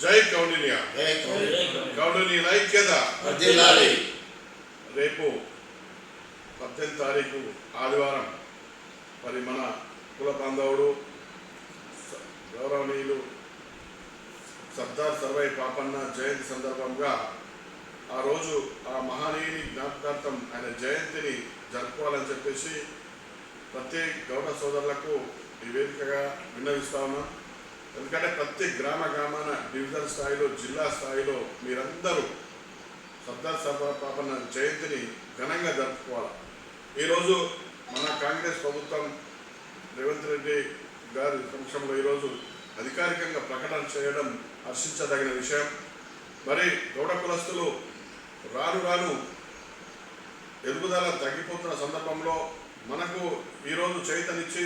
జై కౌండిన్య కౌండిన్య. ఐక్యత. రేపు పద్దెనిమిది తారీఖు ఆదివారం మరి మన కుల బాంధవుడు గౌరవనీయులు సర్దార్ సర్వై పాపన్న జయంతి సందర్భంగా ఆ రోజు ఆ మహనీయుని జ్ఞాపకార్థం ఆయన జయంతిని జరుపుకోవాలని చెప్పేసి ప్రతి గౌరవ సోదరులకు ఈ వేదికగా విన్నవిస్తా ఉన్నాం ఎందుకంటే ప్రతి గ్రామ గ్రామాన డివిజన్ స్థాయిలో జిల్లా స్థాయిలో మీరందరూ సర్దార్ సర్దార్ పాపన్న జయంతిని ఘనంగా జరుపుకోవాలి. ఈరోజు మన కాంగ్రెస్ ప్రభుత్వం రేవంత్ రెడ్డి గారి సమక్షంలో ఈరోజు అధికారికంగా ప్రకటన చేయడం హర్షించదగిన విషయం. మరి గౌడ కులస్తులు రాను రాను ఎదుగుదల తగ్గిపోతున్న సందర్భంలో మనకు ఈరోజు చైతన్యచ్చి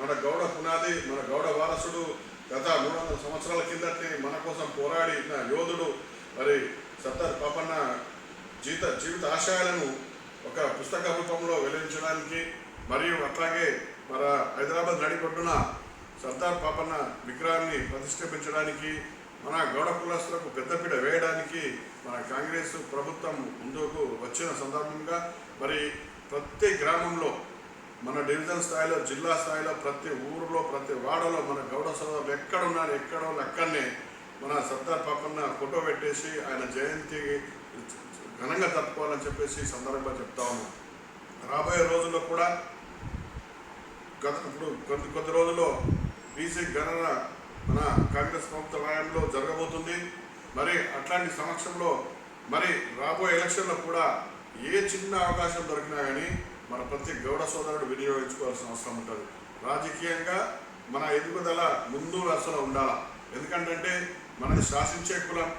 మన గౌడ పునాది మన గౌడ వారసుడు గత మూడు వందల సంవత్సరాల కిందటి మన కోసం పోరాడిన యోధుడు మరి సర్దార్ పాపన్న జీవిత జీవిత ఆశయాలను ఒక పుస్తక రూపంలో వెల్లడించడానికి మరియు అట్లాగే మన హైదరాబాద్ నడిపొడ్డున సర్దార్ పాపన్న విగ్రహాన్ని ప్రతిష్ఠించడానికి మన గౌడ కులస్తులకు పెద్దపీట వేయడానికి మన కాంగ్రెస్ ప్రభుత్వం ముందుకు వచ్చిన సందర్భంగా మరి ప్రతి గ్రామంలో మన డివిజన్ స్థాయిలో జిల్లా స్థాయిలో ప్రతి ఊరిలో ప్రతి వాడలో మన గౌడ సోదరులు ఎక్కడున్నారు ఎక్కడో అక్కడనే మన సర్దార్ పాపన్న ఫోటో పెట్టేసి ఆయన జయంతి ఘనంగా తప్పుకోవాలని చెప్పేసి సందర్భంగా చెప్తా ఉన్నాం. రాబోయే రోజుల్లో కూడా గత ఇప్పుడు కొద్ది కొద్ది రోజుల్లో బీసీ గణన మన కాంగ్రెస్ ప్రభుత్వ హయాంలో జరగబోతుంది. మరి అట్లాంటి సమక్షంలో మరి రాబోయే ఎలక్షన్లో కూడా ఏ చిన్న అవకాశం దొరికినా కానీ మన ప్రతి గౌడ సోదరుడు వినియోగించుకోవాల్సిన అవసరం ఉంటుంది. రాజకీయంగా మన ఎదుగుదల ముందు అసలు ఉండాలా? ఎందుకంటే మనది శాసించే కులం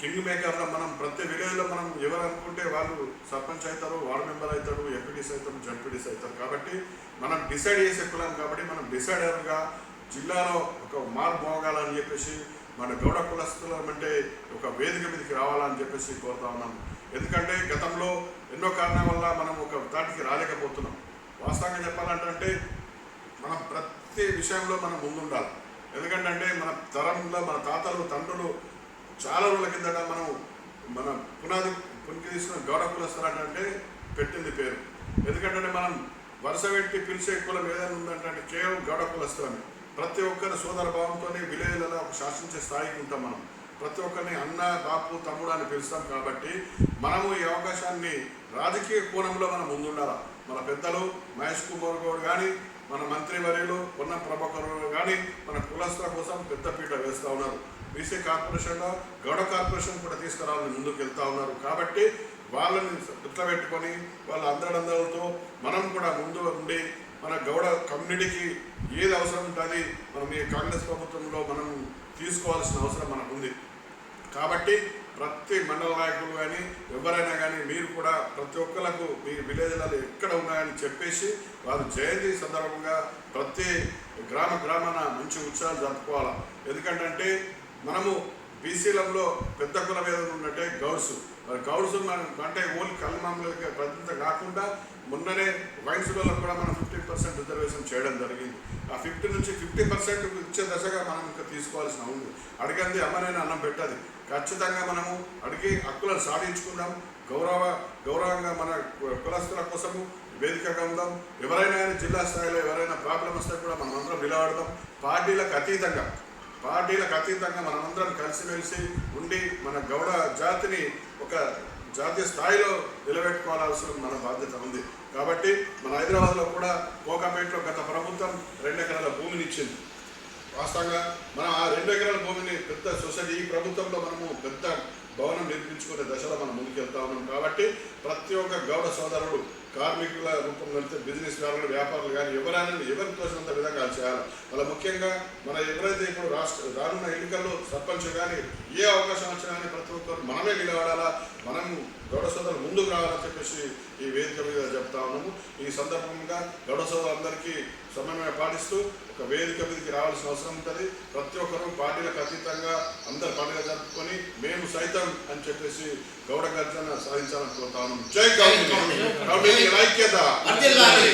కింగ్ మేకర్లో మనం ప్రతి విలేజ్లో మనం ఎవరు అనుకుంటే వాళ్ళు సర్పంచ్ అవుతారు వార్డు మెంబర్ అవుతారు ఎంపీడీస్ అవుతారు జడ్పీడీస్ అవుతారు. కాబట్టి మనం డిసైడ్ చేసే కులం కాబట్టి మనం డిసైడర్గా జిల్లాలో ఒక మార్పు పోగాలని చెప్పేసి మన గౌడ కులస్తులం అంటే ఒక వేదిక మీదకి రావాలని చెప్పేసి కోరుతా ఉన్నాం. ఎందుకంటే గతంలో ఎన్నో కారణాల వల్ల మనం ఒక దాటికి రాలేకపోతున్నాం. వాస్తవంగా చెప్పాలంటే మనం ప్రతి విషయంలో మనం ముందుండాలి. ఎందుకంటే మన తరంలో మన తాతలు తండ్రులు చాలా రోజుల కిందట మనం మన పునాది పునికి తీసుకున్న గౌడ కులస్తులు అంటే పెట్టింది పేరు. ఎందుకంటే మనం వరుస పెట్టి పిలిచే కులం ఏదైనా ఉందంటే కేవలం గౌడ కులస్తులని ప్రతి ఒక్కరి సోదర భావంతోనే విలేజ్లలో ఒక శాసించే స్థాయికి ఉంటాం మనం. ప్రతి ఒక్కరిని అన్న బాపు తమ్ముడు అని పిలుస్తాం కాబట్టి మనము ఈ అవకాశాన్ని రాజకీయ కోణంలో మనం ముందుండాలి? మన పెద్దలు మహేష్ కుమార్ గౌడ్ కానీ మన మంత్రివర్యులు ఉన్న ప్రభాకర్ కానీ మన కులస్తుల కోసం పెద్దపీట వేస్తూ ఉన్నారు. బీసీ కార్పొరేషన్లో గౌడ కార్పొరేషన్ కూడా తీసుకురావాలని ముందుకు వెళ్తా ఉన్నారు. కాబట్టి వాళ్ళని గుర్తు పెట్టుకొని వాళ్ళ అందరందరితో మనం కూడా ముందు ఉండి మన గౌడ కమ్యూనిటీకి ఏది అవసరం ఉంటుంది మనం ఈ కాంగ్రెస్ ప్రభుత్వంలో మనం తీసుకోవాల్సిన అవసరం మనకు ఉంది కాబట్టి ప్రతి మండల నాయకులు కానీ ఎవరైనా కానీ మీరు కూడా ప్రతి ఒక్కరికి మీ విలేజ్లలో ఎక్కడ ఉన్నాయని చెప్పేసి వారు జయంతి సందర్భంగా ప్రతి గ్రామ గ్రామాన మంచి ఉత్సాహాలు జరుపుకోవాలి. ఎందుకంటే మనము బీసీలంలో పెద్ద కులం ఏదైనా ఉన్నట్టే గౌడ్స్. గౌడ్స్ మన- అంటే ఓన్లీ కల్మాములకి ప్రతింత కాకుండా మొన్ననే వల్ల కూడా మనం ఫిఫ్టీ పర్సెంట్ రిజర్వేషన్ చేయడం జరిగింది. ఆ ఫిఫ్టీ నుంచి ఫిఫ్టీ పర్సెంట్ ఇచ్చే దశగా మనం ఇంకా తీసుకోవాల్సిన ఉంది. అడిగింది అమ్మనైనా అన్నం పెట్టదు. ఖచ్చితంగా మనము అడిగి హక్కులను సాధించుకుందాం. గౌరవ గౌరవంగా మన కులస్తుల కోసము వేదికగా ఉందాం. ఎవరైనా కానీ జిల్లా స్థాయిలో ఎవరైనా ప్రాబ్లం వస్తే కూడా మనం అందరం నిలబడదాం. పార్టీలకు అతీతంగా పార్టీలకు అతీతంగా మనమందరం కలిసిమెలిసి ఉండి మన గౌడ జాతిని ఒక జాతీయ స్థాయిలో నిలబెట్టుకోవాల్సిన మన బాధ్యత ఉంది. కాబట్టి మన హైదరాబాద్లో కూడా కోకాపేటలో గత ప్రభుత్వం రెండు ఎకరాల భూమిని ఇచ్చింది వాస్తవంగా మనం ఆ రెండు ఎకరాల భూమిని పెద్ద సొసైటీ ఈ ప్రభుత్వంలో మనము పెద్ద భవనం నిర్మించుకునే దశలో మనం ముందుకెళ్తా ఉన్నాం. కాబట్టి ప్రతి ఒక్క గౌడ సోదరుడు కార్మికుల రూపం వెళ్తే బిజినెస్ కారులు వ్యాపారులు కానీ ఎవరైనా ఎవరికి తోచినంత విధంగా చేయాలి. అలా ముఖ్యంగా మన ఎవరైతే ఇప్పుడు రాష్ట్ర రానున్న ఎన్నికల్లో సర్పంచ్ కానీ ఏ అవకాశం వచ్చినా కానీ ప్రతి ఒక్కరు మనమే నిలబడాలా మనం గౌడ సోదరులు ముందుకు రావాలని చెప్పేసి ఈ వేదిక మీద చెప్తా ఉన్నాము. ఈ సందర్భంగా గౌడ సోదరులందరికీ సమన్వయం పాటిస్తూ ఒక వేదిక మీదకి రావాల్సిన అవసరం ఉంటుంది. ప్రతి ఒక్కరూ పార్టీలకు అతీతంగా అందరు పండుగ జరుపుకొని మేము సైతం అని చెప్పేసి గౌడ గర్జన సాధించాలని కోరుతా ఉన్నాం జై గౌడ గౌడ ఐక్యత వర్ధిల్లాలి.